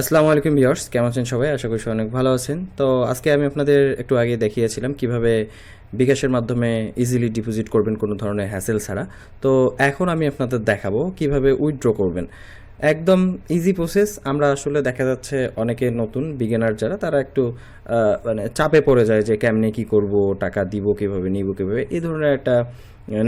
আসসালামু আলাইকুম ভিউয়ার্স, কেমন আছেন সবাই? আশা করি অনেক ভালো আছেন। তো আজকে আমি আপনাদের একটু আগে দেখিয়েছিলাম কীভাবে বিকাশের মাধ্যমে ইজিলি ডিপোজিট করবেন কোনো ধরনের হ্যাসেল ছাড়া। তো এখন আমি আপনাদের দেখাবো কীভাবে উইথড্র করবেন। একদম ইজি প্রসেস আমরা আসলে দেখা যাচ্ছে অনেকে নতুন বিগিনার যারা, তারা একটু মানে চাপে পড়ে যায় যে কেমনে কি করব, টাকা দিব কীভাবে, নিব কীভাবে, এই ধরনের একটা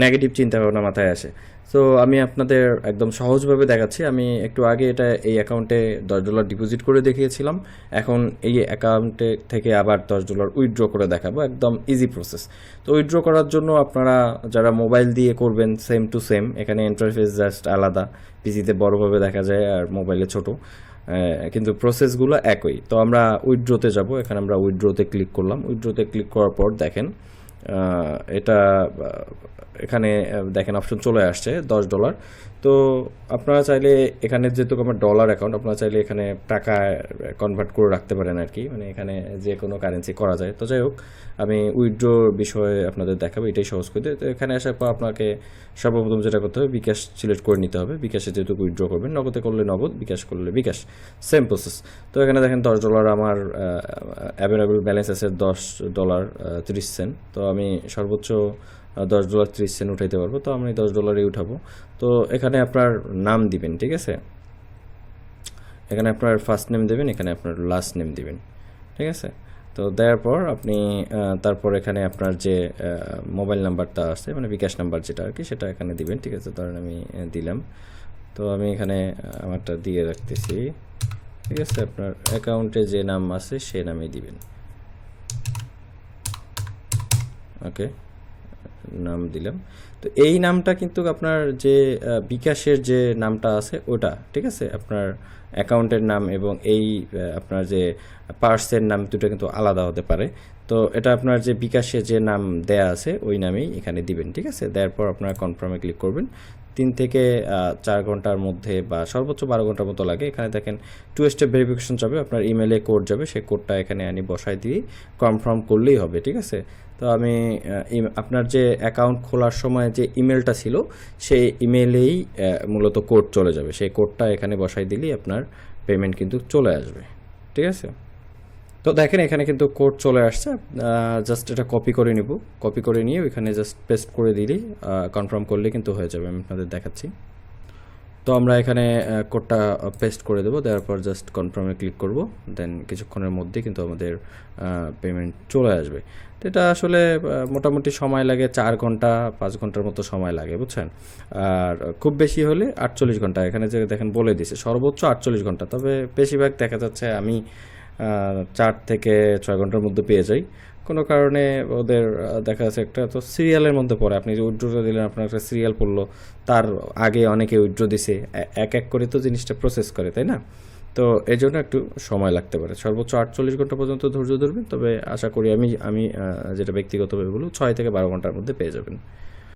নেগেটিভ চিন্তা ভাবনা মাথায় আসে। তো আমি আপনাদের একদম সহজভাবে দেখাচ্ছি। আমি একটু আগে এটা এই অ্যাকাউন্টে দশ ডলার ডিপোজিট করে দেখিয়েছিলাম। এখন এই অ্যাকাউন্টে থেকে আবার দশ ডলার উইথড্র করে দেখাবো। একদম ইজি প্রসেস তো উইথড্র করার জন্য আপনারা যারা মোবাইল দিয়ে করবেন সেম টু সেম এখানে ইন্টারফেস জাস্ট আলাদা। পিসিতে বড়োভাবে দেখা যায় আর মোবাইলে ছোট। কিন্তু প্রসেসগুলো একই। তো আমরা উইড্রোতে যাব। এখানে আমরা উইড্রোতে ক্লিক করলাম। উইড্রোতে ক্লিক করার পর দেখেন এটা এখানে দেখেন অপশন চলে আসছে, দশ ডলার তো আপনারা চাইলে এখানে যেহেতু আমার ডলার অ্যাকাউন্ট আপনারা চাইলে এখানে টাকা কনভার্ট করে রাখতে পারেন আর কি। মানে এখানে যে কোনো কারেন্সি করা যায়। তো যাই হোক, আমি উইথড্র বিষয়ে আপনাদের দেখাবো, এটাই সহজ করে তো এখানে আসার পর আপনাকে সর্বপ্রথম যেটা করতে হবে, বিকাশ সিলেক্ট করে নিতে হবে। বিকাশে যেহেতু উইথড্র করবেন, নগদে করলে নগদ, বিকাশ করলে বিকাশ। সেম প্রসেস তো এখানে দেখেন, দশ ডলার আমার অ্যাভেলেবল ব্যালেন্স আছে দশ ডলার তিরিশ সেন্ট তো আমি সর্বোচ্চ দশ ডলার ত্রিশ সেন্ট উঠাইতে পারব। তো আমি দশ ডলারই উঠাবো। তো এখানে আপনার নাম দিবেন, ঠিক আছে? এখানে আপনার ফার্স্ট নেম দেবেন, এখানে আপনার লাস্ট নেম দিবেন, ঠিক আছে? তো দেওয়ার পর আপনি তারপর এখানে আপনার যে মোবাইল নাম্বারটা আছে মানে বিকাশ নাম্বার যেটা আর কি, সেটা এখানে দিবেন, ঠিক আছে? ধরেন আমি দিলাম। তো আমি এখানে আমারটা দিয়ে রাখতেছি, ঠিক আছে? আপনার অ্যাকাউন্টে যে নাম আছে, সে নামেই দিবেন। ওকে নাম দিলাম। তো এই নামটা কিন্তু আপনার যে বিকাশের যে নামটা আছে ওটা, ঠিক আছে? আপনার অ্যাকাউন্টের নাম এবং এই আপনার যে পার্সের নাম দুটো কিন্তু আলাদা হতে পারে। তো এটা আপনার যে বিকাশে যে নাম দেয়া আছে ওই নামেই এখানে দিবেন, ঠিক আছে? দেওয়ার পর আপনারা কনফার্মে ক্লিক করবেন। তিন থেকে চার ঘণ্টার মধ্যে বা সর্বোচ্চ বারো ঘণ্টার মতো লাগে। এখানে দেখেন টু স্টেপ ভেরিফিকেশন যাবে, আপনার ইমেলে কোড যাবে সেই কোডটা এখানে আনি বসাই দিয়ে কনফার্ম করলেই হবে, ঠিক আছে? তো আমি আপনার যে অ্যাকাউন্ট খোলার সময় যে ইমেলটা ছিল, সেই ইমেলেই মূলত কোড চলে যাবে। সেই কোডটা এখানে বসাই দিলেই আপনার পেমেন্ট কিন্তু চলে আসবে, ঠিক আছে? তো দেখেন, এখানে কিন্তু কোড চলে আসছে। জাস্ট এটা কপি করে নিব। কপি করে নিয়ে ওইখানে জাস্ট পেস্ট করে দিলেই কনফার্ম করলে কিন্তু হয়ে যাবে। আমি আপনাদের দেখাচ্ছি। তো আমরা এখানে কোডটা পেস্ট করে দেবো। দেওয়ার পর জাস্ট কনফার্মে ক্লিক করব। দেন কিছুক্ষণের মধ্যে কিন্তু আমাদের পেমেন্ট চলে আসবে। তো এটা আসলে মোটামুটি সময় লাগে। চার ঘণ্টা, পাঁচ ঘণ্টার মতো সময় লাগে, বুঝছেন? আর খুব বেশি হলে আটচল্লিশ ঘণ্টা। এখানে যে দেখেন বলে দিছে, সর্বোচ্চ আটচল্লিশ ঘণ্টা। তবে বেশিরভাগ দেখা যাচ্ছে আমি চার থেকে ছয় ঘণ্টার মধ্যে পেয়ে যাই। কোনো কারণে ওদের দেখা যাচ্ছে একটা, তো সিরিয়ালের মধ্যে পড়ে। আপনি যে উইড্রোটা দিলেন, আপনার একটা সিরিয়াল পড়ল, তার আগে অনেকে উইড্রো দিছে। এক এক করে তো জিনিসটা প্রসেস করে, তাই না? তো এই জন্য একটু সময় লাগতে পারে। সর্বোচ্চ আটচল্লিশ ঘণ্টা পর্যন্ত ধৈর্য ধরবেন, তবে আশা করি আমি আমি যেটা ব্যক্তিগতভাবে বলব, ছয় থেকে বারো ঘণ্টার মধ্যে পেয়ে যাবেন।